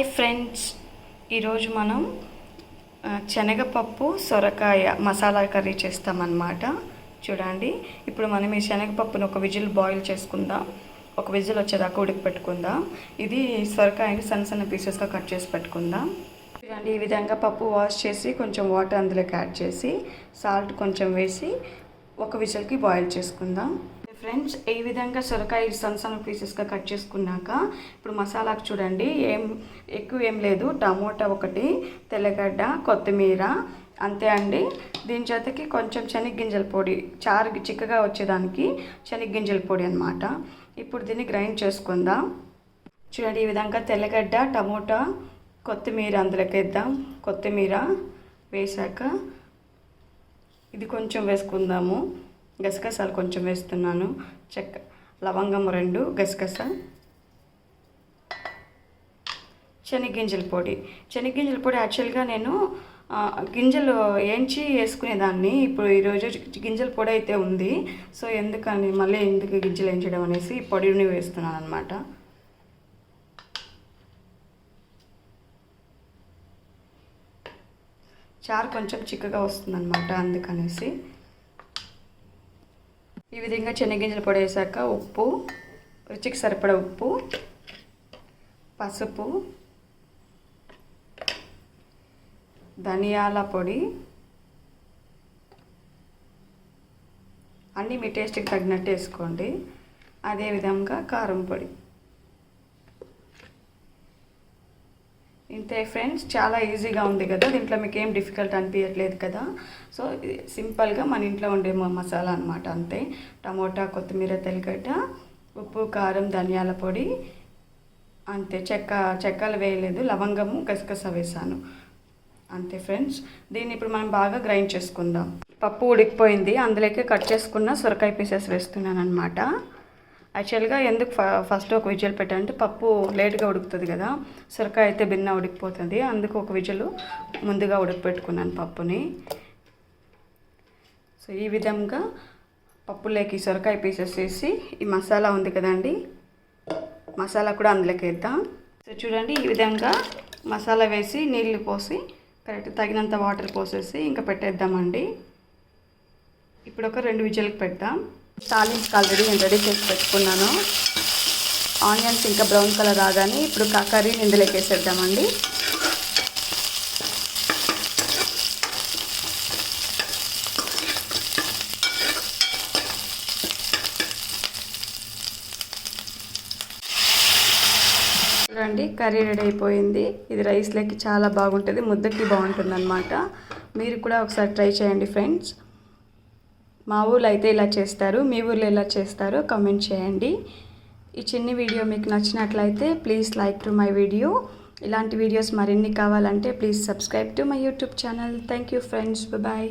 Hi friends. ఈరోజు మనం శనగపప్పు సొరకాయ మసాలా కర్రీ చేస్తామన్నమాట. చూడండి. ఇప్పుడు మనం ఈ శనగపప్పును ఒక విజిల్ బాయిల్ చేసుకుందాం. ఒక విజిల్ వచ్చేదాకా ఉడికి పెట్టుకుందాం ఇది సొరకాయని సన్న సన్న పీసెస్గా కట్ చేసి పెట్టుకుందాం. చూడండి ఈ విధంగా పప్పు వాష్ చేసి కొంచెం వాటర్ అందులోకి యాడ్ చేసి సాల్ట్ కొంచెం వేసి ఒక విజిల్కి బాయిల్ చేసుకుందాం. ఫ్రెండ్స్ ఈ విధంగా సొరకాయ సన్న సన్న పీసెస్గా కట్ చేసుకున్నాక ఇప్పుడు మసాలాకు చూడండి ఏం ఎక్కువ ఏం లేదు. టమోటా ఒకటి తెల్లగడ్డ కొత్తిమీర అంతే అండి. దీని జతకి కొంచెం శనగ్గింజల పొడి చారు చిక్కగా వచ్చేదానికి శనగ్గింజల పొడి అనమాట ఇప్పుడు దీన్ని గ్రైండ్ చేసుకుందాం. చూడండి ఈ విధంగా తెల్లగడ్డ టమోటా కొత్తిమీర అందులోకి వేద్దాం. కొత్తిమీర వేశాక ఇది కొంచెం వేసుకుందాము. గసగసాలు కొంచెం వేస్తున్నాను. చెక్క. లవంగం రెండు గసగస. శనగ్గింజల పొడి. శనగ్గింజల పొడి యాక్చువల్గా నేను గింజలు ఏంచి వేసుకునేదాన్ని. ఇప్పుడు ఈరోజు గింజల పొడి అయితే ఉంది. సో ఎందుకని మళ్ళీ ఎందుకు గింజలు వేయించడం అనేసి పొడిని వేస్తున్నాను అనమాట చారు కొంచెం చిక్కగా వస్తుందన్నమాట అందుకనేసి. ఈ విధంగా శనగింజలు పొడి వేసాక ఉప్పు రుచికి సరిపడ ఉప్పు పసుపు ధనియాల పొడి. అన్నీ మీ టేస్ట్కి తగినట్టు వేసుకోండి. అదేవిధంగా కారం పొడి. ఇంతే ఫ్రెండ్స్ చాలా ఈజీగా ఉంది కదా. దీంట్లో మీకు ఏం డిఫికల్ట్ అనిపించట్లేదు కదా. సో సింపుల్గా మన ఇంట్లో ఉండే మసాలా అనమాట అంతే. టమోటా కొత్తిమీర తెల్లగడ్డ ఉప్పు కారం ధనియాల పొడి అంతే. చెక్క చెక్కలు వేయలేదు. లవంగము గసగస వేసాను. అంతే ఫ్రెండ్స్. దీన్ని ఇప్పుడు మనం బాగా గ్రైండ్ చేసుకుందాం. పప్పు ఉడికిపోయింది. అందులోకి కట్ చేసుకున్న సొరకాయ పీసెస్ వేస్తున్నాను అనమాట యాక్చువల్గా ఎందుకు ఫ ఫస్ట్ ఒక విజిల్ పెట్టాలంటే పప్పు లేట్గా ఉడుకుతుంది కదా సొరకాయ అయితే భిన్న ఉడికిపోతుంది అందుకు ఒక విజిల్ ముందుగా ఉడకపెట్టుకున్నాను పప్పుని. సో ఈ విధంగా పప్పులోకి సొరకాయ పీసెస్ వేసి ఈ మసాలా ఉంది కదండి మసాలా కూడా అందులోకి వేద్దాం. సో చూడండి ఈ విధంగా మసాలా వేసి నీళ్ళు పోసి కరెక్ట్ తగినంత వాటర్ పోసేసి ఇంకా పెట్టేద్దామండి. ఇప్పుడు ఒక రెండు విజులకు పెడదాం. తాలింపుకి ఆల్రెడీ నేను రెడీ చేసి పెట్టుకున్నాను. ఆనియన్స్ ఇంకా బ్రౌన్ కలర్ రాగానే ఇప్పుడు క- కర్రీని ఇందులోకి వేసేద్దామండి. చూడండి కర్రీ రెడీ అయిపోయింది. ఇది రైస్లోకి చాలా బాగుంటుంది ముద్దకి బాగుంటుంది అనమాట మీరు కూడా ఒకసారి ట్రై చేయండి ఫ్రెండ్స్ మా ఊర్లో అయితే ఇలా చేస్తారు మీ ఊర్లో ఎలా చేస్తారో కమెంట్ చేయండి. ఈ చిన్ని వీడియో మీకు నచ్చినట్లయితే please like to my video ఇలాంటి వీడియోస్ మరిన్ని కావాలంటే please subscribe to my YouTube channel thank you friends bye